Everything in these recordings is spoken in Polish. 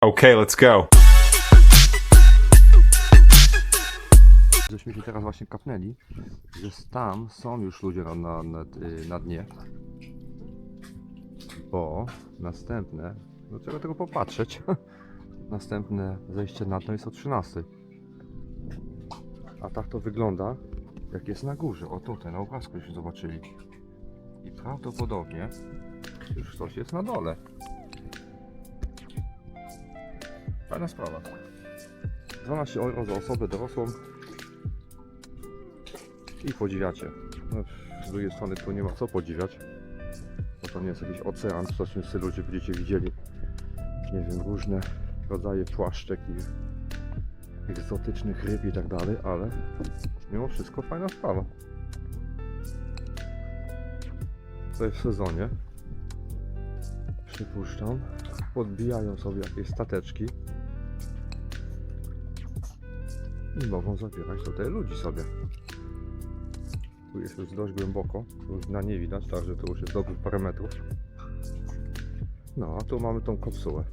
Okay, let's go. Żeśmy się teraz właśnie kapnęli, że tam są już ludzie na, na, na, y, na dnie. Bo następne, do czego tego popatrzeć, następne zejście na dno jest o 13. A tak to wygląda, jak jest na górze. O tutaj, na obrazku już zobaczyli. I prawdopodobnie już ktoś jest na dole. Fajna sprawa. 12 euro za osobę dorosłą i podziwiacie. No, z drugiej strony tu nie ma co podziwiać, bo to nie jest jakiś ocean w tym stylu, gdzie będziecie widzieli, nie wiem, różne rodzaje płaszczek i egzotycznych ryb i tak dalej, ale mimo wszystko fajna sprawa. Tutaj w sezonie przypuszczam, podbijają sobie jakieś stateczki i mogą zabierać tutaj ludzi sobie. Tu jest już dość głęboko, już dna nie widać, także tu już jest dobrych parę metrów. No, a tu mamy tą kapsułę.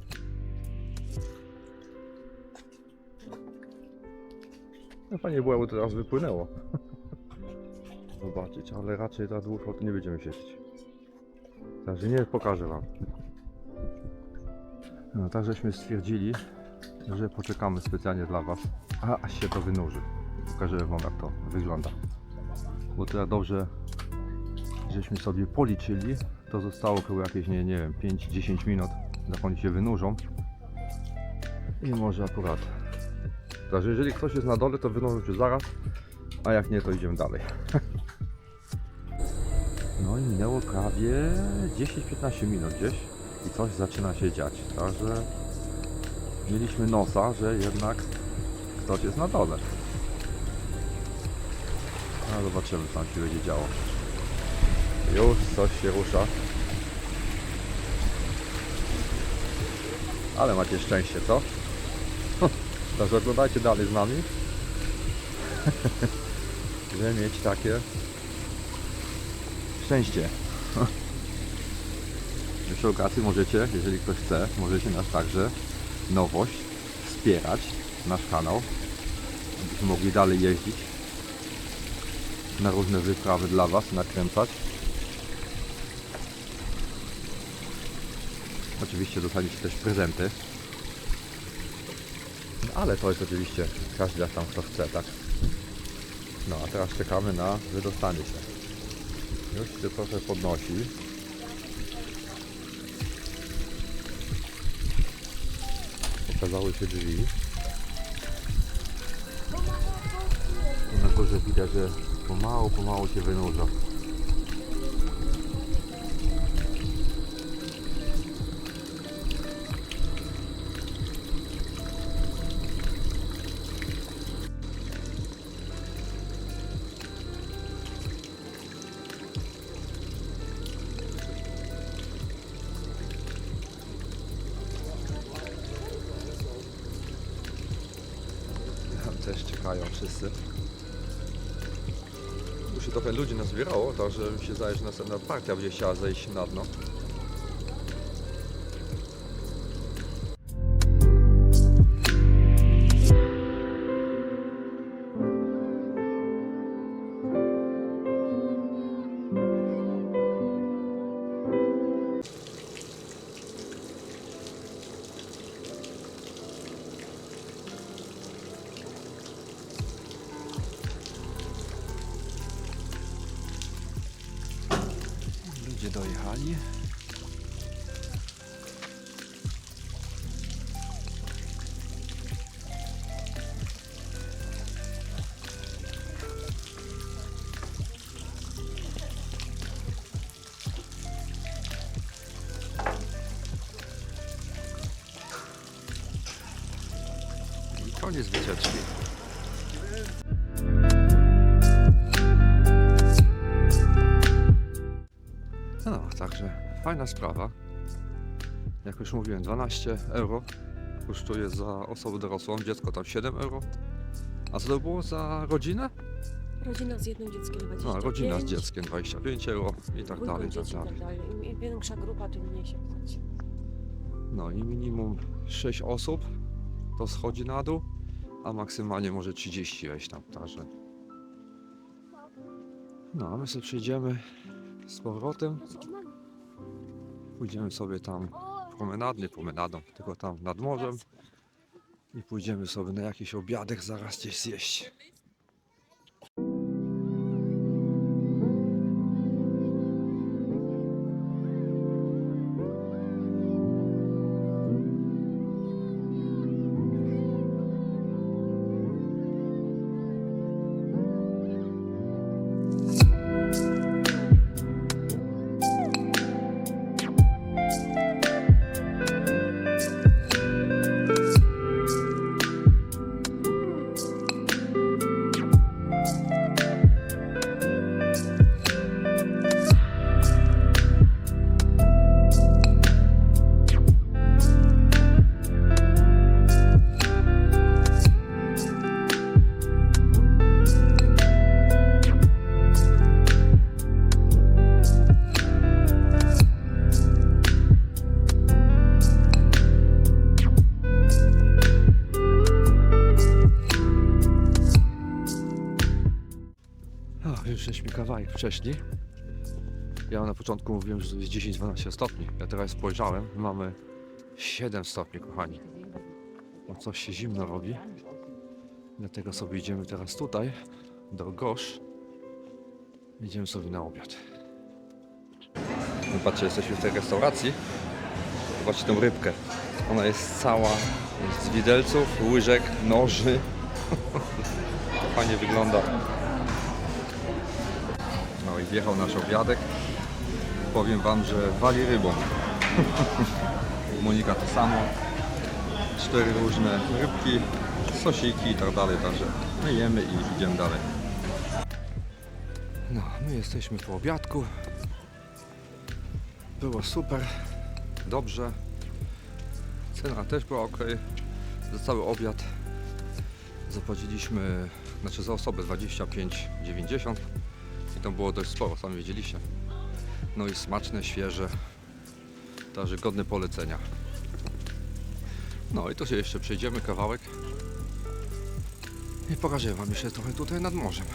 No było, jakby teraz wypłynęło. Zobaczyć, ale raczej za długo to nie będziemy siedzieć. Także nie pokażę wam. No, tak żeśmy stwierdzili, że poczekamy specjalnie dla was, a się to wynurzy. Pokażę wam jak to wygląda bo to dobrze żeśmy sobie policzyli, to zostało chyba jakieś, nie, nie wiem, 5-10 minut, jak oni się wynurzą. I może akurat. Także jeżeli ktoś jest na dole, to wynurzą się zaraz, a jak nie, to idziemy dalej. No i minęło prawie 10-15 minut gdzieś i coś zaczyna się dziać. Także mieliśmy nosa, że jednak ktoś jest na dole. No zobaczymy co tam się będzie działo. Już coś się rusza. Ale macie szczęście, co? Także oglądajcie dalej z nami. Żeby mieć takie szczęście. Przy okazji możecie, jeżeli ktoś chce, możecie nas także nowość wspierać, nasz kanał, abyśmy mogli dalej jeździć na różne wyprawy dla Was, nakręcać. Oczywiście dostaniecie też prezenty. No, ale to jest oczywiście każdy jak tam kto chce, tak? No a teraz czekamy na wydostanie się. Już się trochę podnosi. Pokazały się drzwi. Na górze widać, że pomału, pomału się wynurza. Czekają wszyscy. Tu się trochę ludzi nazbierało, także mi się zdaje, że następna partia będzie chciała zejść na dno. Dojechali. Koniec wycieczki. Fajna sprawa. Jak już mówiłem, 12 euro kosztuje za osobę dorosłą, dziecko tam 7 euro. A co to było za rodzinę? Rodzina z jednym dzieckiem 25. No, rodzina z dzieckiem 25 euro i tak dwójką dalej, i tak dzieci dalej. tak dalej. Im, Im większa grupa, tym mniej się płaci. No i minimum 6 osób to schodzi na dół, a maksymalnie może 30 wejść tam, także. No, a my sobie przejdziemy z powrotem. Pójdziemy sobie tam promenadny, promenadą, tylko tam nad morzem. I pójdziemy sobie na jakiś obiadek zaraz gdzieś zjeść. Kawałek wcześniej. Ja na początku mówiłem, że to jest 10-12 stopni. Ja teraz spojrzałem, mamy 7 stopni, kochani. No coś się zimno robi. Dlatego sobie idziemy teraz tutaj, do Gosz. Idziemy sobie na obiad. No patrzcie, jesteśmy w tej restauracji. Zobaczcie tą rybkę. Ona jest cała z widelców, łyżek, noży. fajnie wygląda. I wjechał nasz obiadek. Powiem wam, że wali rybą. Monika to samo. Cztery różne rybki, sosiki i tak dalej, także my jemy i idziemy dalej. No, my jesteśmy po obiadku. Było super, dobrze. Cena też była ok. Za cały obiad zapłaciliśmy, znaczy za osobę 25,90 to było dość sporo, sami wiedzieliście. No i smaczne, świeże, także godne polecenia. No i to się jeszcze przejdziemy kawałek i pokażę Wam jeszcze trochę tutaj nad morzem.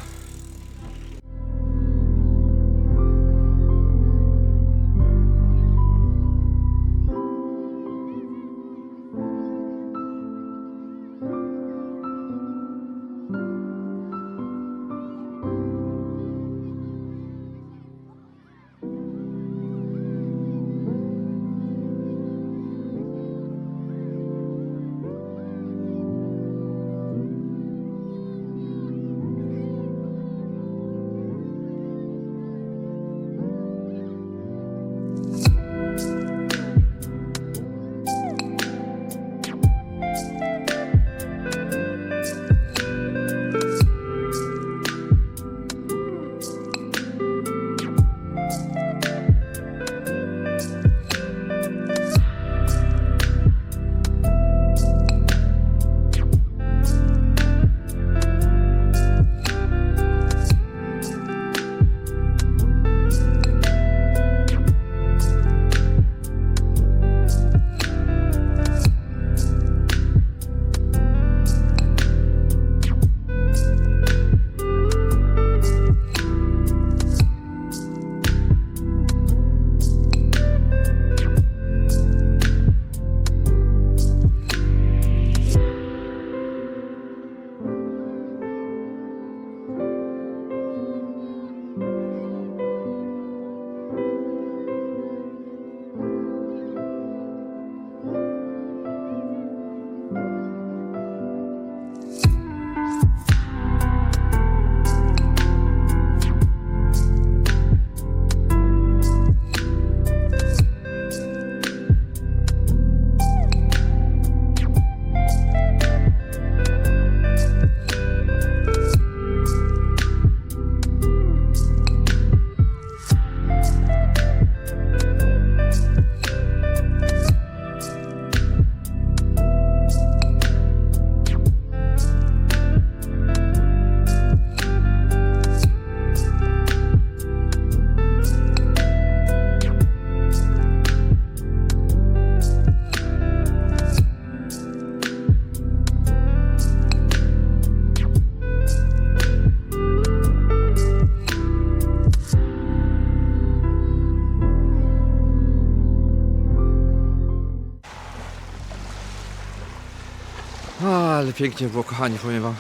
Ale pięknie było, kochani, powiem wam.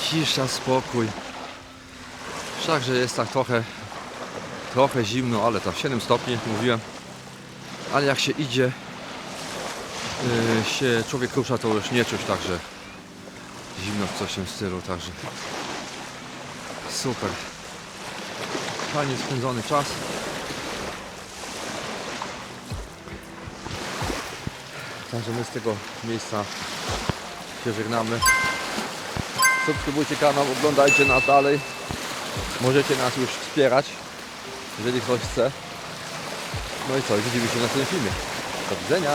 Cisza, spokój. Wszakże jest tak trochę, trochę zimno, ale tam 7 stopni, jak mówiłem. Ale jak się idzie, yy, się człowiek rusza, to już nie czuć także zimno w coś w stylu, także super. Fajnie spędzony czas. Także my z tego miejsca się żegnamy. Subskrybujcie kanał, oglądajcie nas dalej. Możecie nas już wspierać, jeżeli ktoś chce. No i co, widzimy się w filmie. Do widzenia.